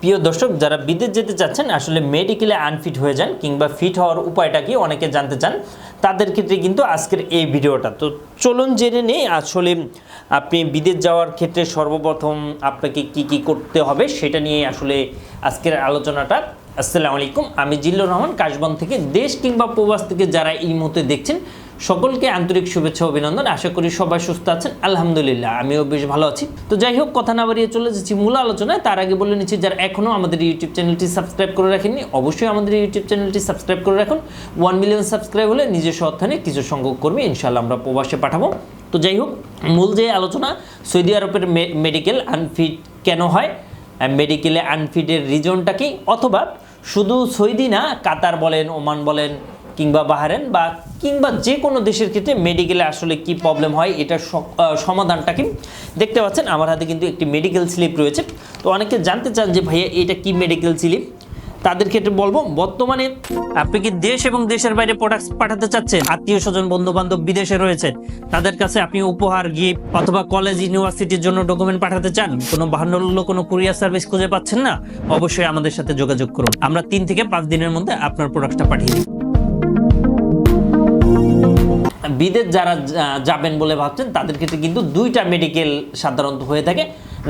প্রিয় দর্শক, যারা বিদেশ যেতে চাচ্ছেন, আসলে মেডিকেলে আনফিট হয়ে যান কিংবা ফিট হওয়ার উপায়টা কি অনেকে জানতে চান, তাদের ক্ষেত্রে কিন্তু আজকের এই ভিডিওটা। তো চলুন জেনে নেই, আসলে আপনি বিদেশ যাওয়ার ক্ষেত্রে সর্বপ্রথম আপনাকে কি কি করতে হবে সেটা নিয়ে আসলে আজকের আলোচনাটা। আসসালামু আলাইকুম, আমি জিল্লুর রহমান, কাশবন থেকে দেশ কিংবা প্রবাস থেকে যারা এই মুহূর্তে দেখছেন সকলকে আন্তরিক শুভেচ্ছা অভিনন্দন। আশা করি সবাই সুস্থ আছেন। আলহামদুলিল্লাহ, আমিও বেশ ভালো আছি। তো যাই হোক, কথা না বাড়িয়ে চলে যাচ্ছি মূল আলোচনায়। তার আগে বলে নিচ্ছি, যারা এখনও আমাদের ইউটিউব চ্যানেলটি সাবস্ক্রাইব করে রাখেননি, অবশ্যই আমাদের ইউটিউব চ্যানেলটি সাবস্ক্রাইব করে রাখুন। ওয়ান মিলিয়ন সাবস্ক্রাইব হলে নিজস্ব অর্থানে কিছু সংখ্যক কর্মী ইনশাল্লাহ আমরা প্রবাসে পাঠাবো। তো যাই হোক, মূল যে আলোচনা, সৌদি আরবের মেডিকেল আনফিট কেন হয় মেডিকেলে আনফিটের রিজনটা কি? অথবা শুধু সৌদি না, কাতার বলেন, ওমান বলেন কিংবা বাহারেন বা কিংবা যে কোনো দেশের ক্ষেত্রে মেডিকেলে আসলে কি প্রবলেম হয় এটার সমাধানটা কি দেখতে পাচ্ছেন। আমার হাতে কিন্তু একটি মেডিকেল স্লিপ রয়েছে। তো অনেকে জানতে চান যে ভাইয়া এটা কি মেডিকেল স্লিপ তাদের ক্ষেত্রে বলব, বর্তমানে আপনি কি দেশ এবং দেশের বাইরে প্রোডাক্ট পাঠাতে চাচ্ছেন? আত্মীয় স্বজন বন্ধু বান্ধব বিদেশে রয়েছে। তাদের কাছে আপনি উপহার গিফট অথবা কলেজ ইউনিভার্সিটির জন্য ডকুমেন্ট পাঠাতে চান? কোনো বাহান্ন কোনো কুরিয়ার সার্ভিস খুঁজে পাচ্ছেন না? অবশ্যই আমাদের সাথে যোগাযোগ করুন। আমরা তিন থেকে পাঁচ দিনের মধ্যে আপনার প্রোডাক্টটা পাঠিয়ে দিই। বিদেশ যারা যাবেন বলে ভাবছেন, তাদের ক্ষেত্রে কিন্তু দুইটা মেডিকেল সাধারণত হয়ে থাকে।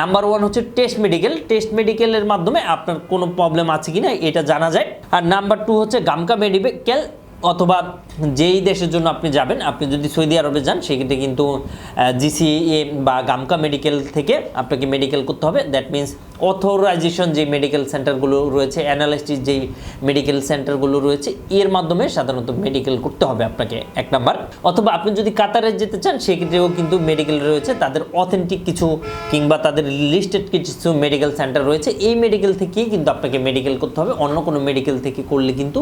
নাম্বার ওয়ান হচ্ছে টেস্ট মেডিকেল টেস্ট মেডিকেলের মাধ্যমে আপনার কোনো প্রবলেম আছে কি না এটা জানা যায়। আর নাম্বার টু হচ্ছে গামকা মেডিকেল অথবা যেই দেশের জন্য আপনি যাবেন, আপনি যদি সৌদি আরবে যান, সেক্ষেত্রে কিন্তু জিসিএ বা গামকা মেডিকেল থেকে আপনাকে মেডিকেল করতে হবে। দ্যাট মিন্স অথরাইজেশন যে মেডিকেল সেন্টারগুলো রয়েছে অ্যানালিস্টিস যেই মেডিকেল সেন্টারগুলো রয়েছে, এর মাধ্যমে সাধারণত মেডিকেল করতে হবে আপনাকে, এক নাম্বার। অথবা আপনি যদি কাতারে যেতে চান, সেক্ষেত্রেও কিন্তু মেডিকেল রয়েছে, তাদের অথেন্টিক কিছু কিংবা তাদের লিস্টেড কিছু মেডিকেল সেন্টার রয়েছে। এই মেডিকেল থেকেই কিন্তু আপনাকে মেডিকেল করতে হবে, অন্য কোনো মেডিকেল থেকে করলে কিন্তু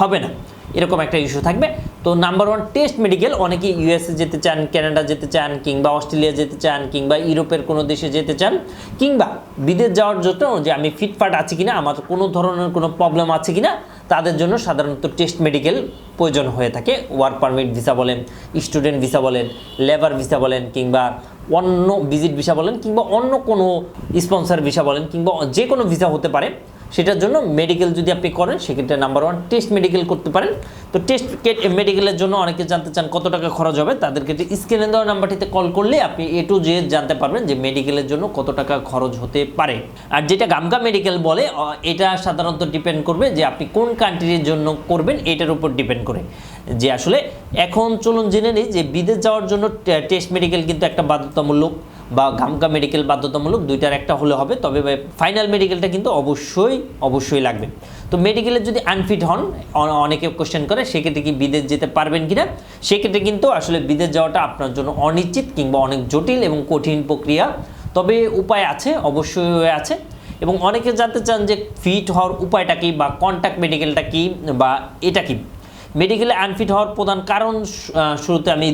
হবে না। এরকম একটা ইস্যু থাকবে। তো নাম্বার ওয়ান টেস্ট মেডিকেল অনেকে ইউএসএ যেতে চান কানাডা যেতে চান, কিংবা অস্ট্রেলিয়া যেতে চান, কিংবা ইউরোপের কোনো দেশে যেতে চান, কিংবা বিদেশ যাওয়ার জন্য যে আমি ফিটফাট আছি কিনা, আমার কোনো ধরনের কোনো প্রবলেম আছে কিনা, তাদের জন্য সাধারণত টেস্ট মেডিকেল প্রয়োজন হয়ে থাকে। ওয়ার্ক পারমিট ভিসা বলেন স্টুডেন্ট ভিসা বলেন লেবার ভিসা বলেন, কিংবা অন্য ভিজিট ভিসা বলেন, কিংবা অন্য কোনো স্পন্সর ভিসা বলেন, কিংবা যে কোনো ভিসা হতে পারে। সেটার জন্য মেডিকেল যদি আপনি করেন, সেক্ষেত্রে নাম্বার ওয়ান টেস্ট মেডিকেল করতে পারেন। তো টেস্ট মেডিকেলের জন্য অনেকে জানতে চান কত টাকা খরচ হবে, তাদেরকে স্ক্রিনে দেওয়া নাম্বারটিতে কল করলে আপনি এ টু জে জানতে পারবেন যে মেডিকেলের জন্য কত টাকা খরচ হতে পারে। আর যেটা গামগা মেডিকেল বলে এটা সাধারণত ডিপেন্ড করবে যে আপনি কোন কান্ট্রির জন্য করবেন, এটার উপর ডিপেন্ড করে। যে আসলে এখন চলুন জেনে নিই যে বিদেশ যাওয়ার জন্য টেস্ট মেডিকেল কিন্তু একটা বাধ্যতামূলক বা গামকা মেডিকেল বাধ্যতামূলক দুইটার একটা হলে হবে, তবে ফাইনাল মেডিকেলটা কিন্তু অবশ্যই অবশ্যই লাগবে। তো মেডিকেলে যদি আনফিট হন অনেকে কোশ্চেন করে, সেক্ষেত্রে কি বিদেশ যেতে পারবেন কিনা? সেক্ষেত্রে কিন্তু আসলে বিদেশ যাওয়াটা আপনার জন্য অনিশ্চিত কিংবা অনেক জটিল এবং কঠিন প্রক্রিয়া। তবে উপায় আছে, অবশ্যই আছে। এবং অনেকে জানতে চান যে ফিট হওয়ার উপায়টা কী বা কন্ট্যাক্ট মেডিকেলটা কী বা এটা কী? মেডিকেলে আনফিট হওয়ার প্রধান কারণ শুরুতে আমি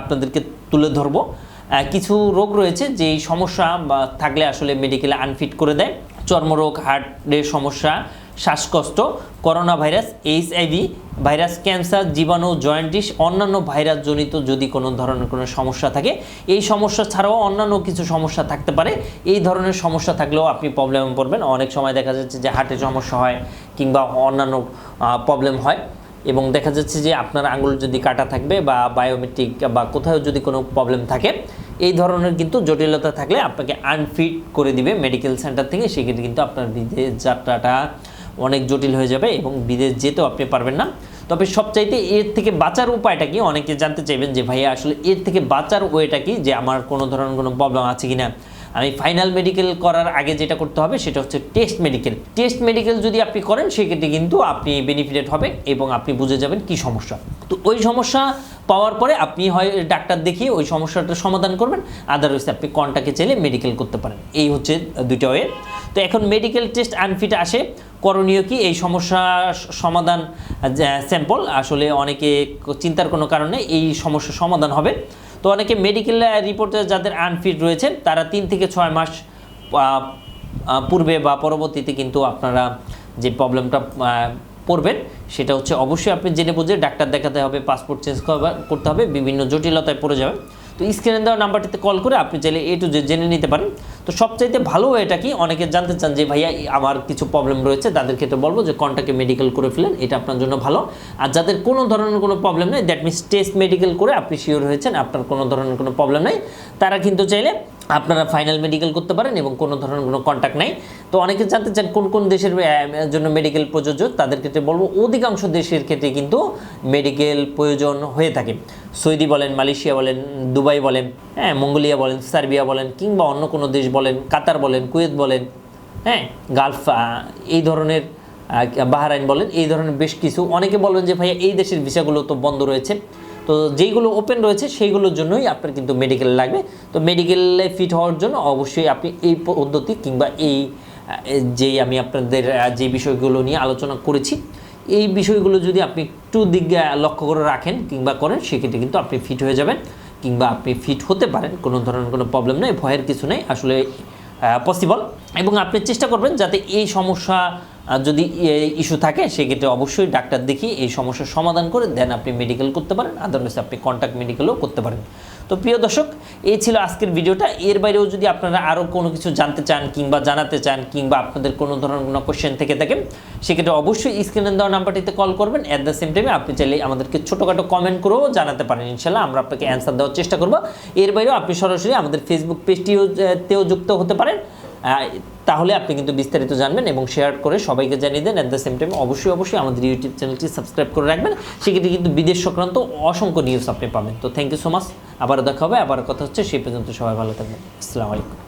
আপনাদেরকে তুলে ধরবো। কিছু রোগ রয়েছে যেই সমস্যা বা থাকলে আসলে মেডিকেলে আনফিট করে দেয়। চর্মরোগ হার্টের সমস্যা, শ্বাসকষ্ট corona virus HIV virus cancer জীবাণু জয়েন্টিস অন্যান্য ভাইরাস জনিত যদি কোনো ধরনের কোনো সমস্যা থাকে, এই সমস্যা ছাড়াও অন্যান্য কিছু সমস্যা থাকতে পারে। এই ধরনের সমস্যা থাকলেও আপনি প্রবলেমে পড়বেন। অনেক সময় দেখা যাচ্ছে যে হার্টের সমস্যা হয় কিংবা অন্যান্য প্রবলেম হয়। এবং দেখা যাচ্ছে যে আপনার আঙুল যদি কাটা থাকবে বা বায়োমেট্রিক বা কোথাও যদি কোনো প্রবলেম থাকে, এই ধরনের কিন্তু জটিলতা থাকলে আপনাকে আনফিট করে দিবে মেডিকেল সেন্টার থেকে। সেক্ষেত্রে কিন্তু আপনার বিদেশ যাত্রাটা অনেক জটিল হয়ে যাবে এবং বিদেশ যেতেও আপনি পারবেন না। তবে সবচাইতে এর থেকে বাঁচার উপায়টা কি? অনেকে জানতে চাইবেন যে, ভাইয়া, আসলে এর থেকে বাঁচার ওয়েটা কি? যে আমার কোনো ধরনের কোনো প্রবলেম আছে কি না আমি ফাইনাল মেডিকেল করার আগে যেটা করতে হবে সেটা হচ্ছে টেস্ট মেডিকেল টেস্ট মেডিকেল যদি আপনি করেন, সেক্ষেত্রে কিন্তু আপনি বেনিফিটেড হবেন এবং আপনি বুঝে যাবেন কি সমস্যা। তো ওই সমস্যা পাওয়ার পরে আপনি হয় ডাক্তার দেখিয়ে ওই সমস্যাটার সমাধান করবেন আদারওয়াইজ আপনি কন্টাকে চাইলে মেডিকেল করতে পারেন। এই হচ্ছে দুইটা ওয়ে তো এখন মেডিকেল টেস্ট আনফিট আসে, করণীয় কি? এই সমস্যা সমাধান স্যাম্পল আসলে অনেকে চিন্তার কোনো কারণে এই সমস্যার সমাধান হবে। তো অনেকে মেডিকেল রিপোর্টে যাদের আনফিট রয়েছেন, তারা তিন থেকে ছয় মাস পূর্বে বা পরবর্তীতে কিন্তু আপনারা যে প্রবলেমটা পড়বেন, সেটা হচ্ছে অবশ্যই আপনি জেনে বুঝে ডাক্তার দেখাতে হবে পাসপোর্ট চেঞ্জ করতে হবে, বিভিন্ন জটিলতায় পড়ে যাবেন। তো স্ক্রিনে দেওয়া নাম্বারটিতে কল করে আপনি চাইলে এ টু জেনে নিতে পারেন। তো সবচাইতে ভালো এটা কি? অনেকে জানতে চান যে, ভাইয়া আমার কিছু প্রবলেম রয়েছে। তাদের ক্ষেত্রে বলব যে কন্টাকে মেডিকেল করে ফেলেন, এটা আপনার জন্য ভালো। আর যাদের কোনো ধরনের কোনো প্রবলেম নেই দ্যাট মিনস টেস্ট মেডিকেল করে আপনি শিওর হয়েছেন, আপনার কোনো ধরনের কোনো প্রবলেম নেই, তারা কিন্তু চাইলে আপনারা ফাইনাল মেডিকেল করতে পারেন এবং কোনো ধরনের কোনো কন্ট্যাক্ট নাই। তো অনেকে জানতে চান কোন কোন দেশের জন্য মেডিকেল প্রযোজ্য, তাদের ক্ষেত্রে বলব অধিকাংশ দেশের ক্ষেত্রে কিন্তু মেডিকেল প্রয়োজন হয়ে থাকে। সৌদি বলেন, মালয়েশিয়া বলেন, দুবাই বলেন হ্যাঁ মঙ্গোলিয়া বলেন, সার্বিয়া বলেন, কিংবা অন্য কোনো দেশ বলেন, কাতার বলেন, কুয়েত বলেন হ্যাঁ গালফ এই ধরনের বাহারাইন বলেন, এই ধরনের বেশ কিছু। অনেকে বলবেন যে ভাইয়া এই দেশের ভিসাগুলো তো বন্ধ রয়েছে। তো যেইগুলো ওপেন রয়েছে সেইগুলোর জন্যই আপনার কিন্তু মেডিকেল লাগবে। তো মেডিকেলে ফিট হওয়ার জন্য অবশ্যই আপনি এই পদ্ধতি কিংবা এই যেই আমি আপনাদের যে বিষয়গুলো নিয়ে আলোচনা করেছি, এই বিষয়গুলো যদি আপনি একটু দিক লক্ষ্য করে রাখেন কিংবা করেন, সেক্ষেত্রে কিন্তু আপনি ফিট হয়ে যাবেন কিংবা আপনি ফিট হতে পারেন, কোনো ধরনের কোনো প্রবলেম নেই, ভয়ের কিছু নেই। আসলে পসিবল এবং আপনি চেষ্টা করবেন যাতে এই সমস্যা যদি ইস্যু থাকে, সেক্ষেত্রে অবশ্যই ডাক্তার দেখিয়ে এই সমস্যার সমাধান করে দেন আপনি মেডিকেল করতে পারেন। আদারওয়াইজ আপনি কন্ট্যাক্ট মেডিকেলও করতে পারেন। তো প্রিয় দর্শক, এই ছিল আজকের ভিডিওটা। এর বাইরেও যদি আপনারা আরও কোনো কিছু জানতে চান কিংবা জানাতে চান কিংবা আপনাদের কোনো ধরনের কোনো কোশ্চেন থেকে থাকে সেক্ষেত্রে অবশ্যই স্ক্রিনে দেওয়া নাম্বারটিতে কল করবেন। অ্যাট দ্য সেম টাইমে আপনি চাইলে আমাদেরকে ছোটোখাটো কমেন্ট করেও জানাতে পারেন। ইনশাল্লাহ আমরা আপনাকে অ্যান্সার দেওয়ার চেষ্টা করব। এর বাইরেও আপনি সরাসরি আমাদের ফেসবুক পেজটিও তেও যুক্ত হতে পারেন। তাহলে আপনি কিন্তু বিস্তারিত জানবেন এবং শেয়ার করে সবাইকে জানিয়ে দেন অ্যাট দ্য সেম টাইম অবশ্যই অবশ্যই আমাদের ইউটিউব চ্যানেলটি সাবস্ক্রাইব করে রাখবেন। সেক্ষেত্রে কিন্তু বিদেশ সংক্রান্ত অসংখ্য নিউজ আপনি পাবেন। তো থ্যাংক ইউ সো মাচ আবারও দেখা হবে আবার কথা হচ্ছে। সেই পর্যন্ত সবাই ভালো থাকবেন। আসসালামু আলাইকুম।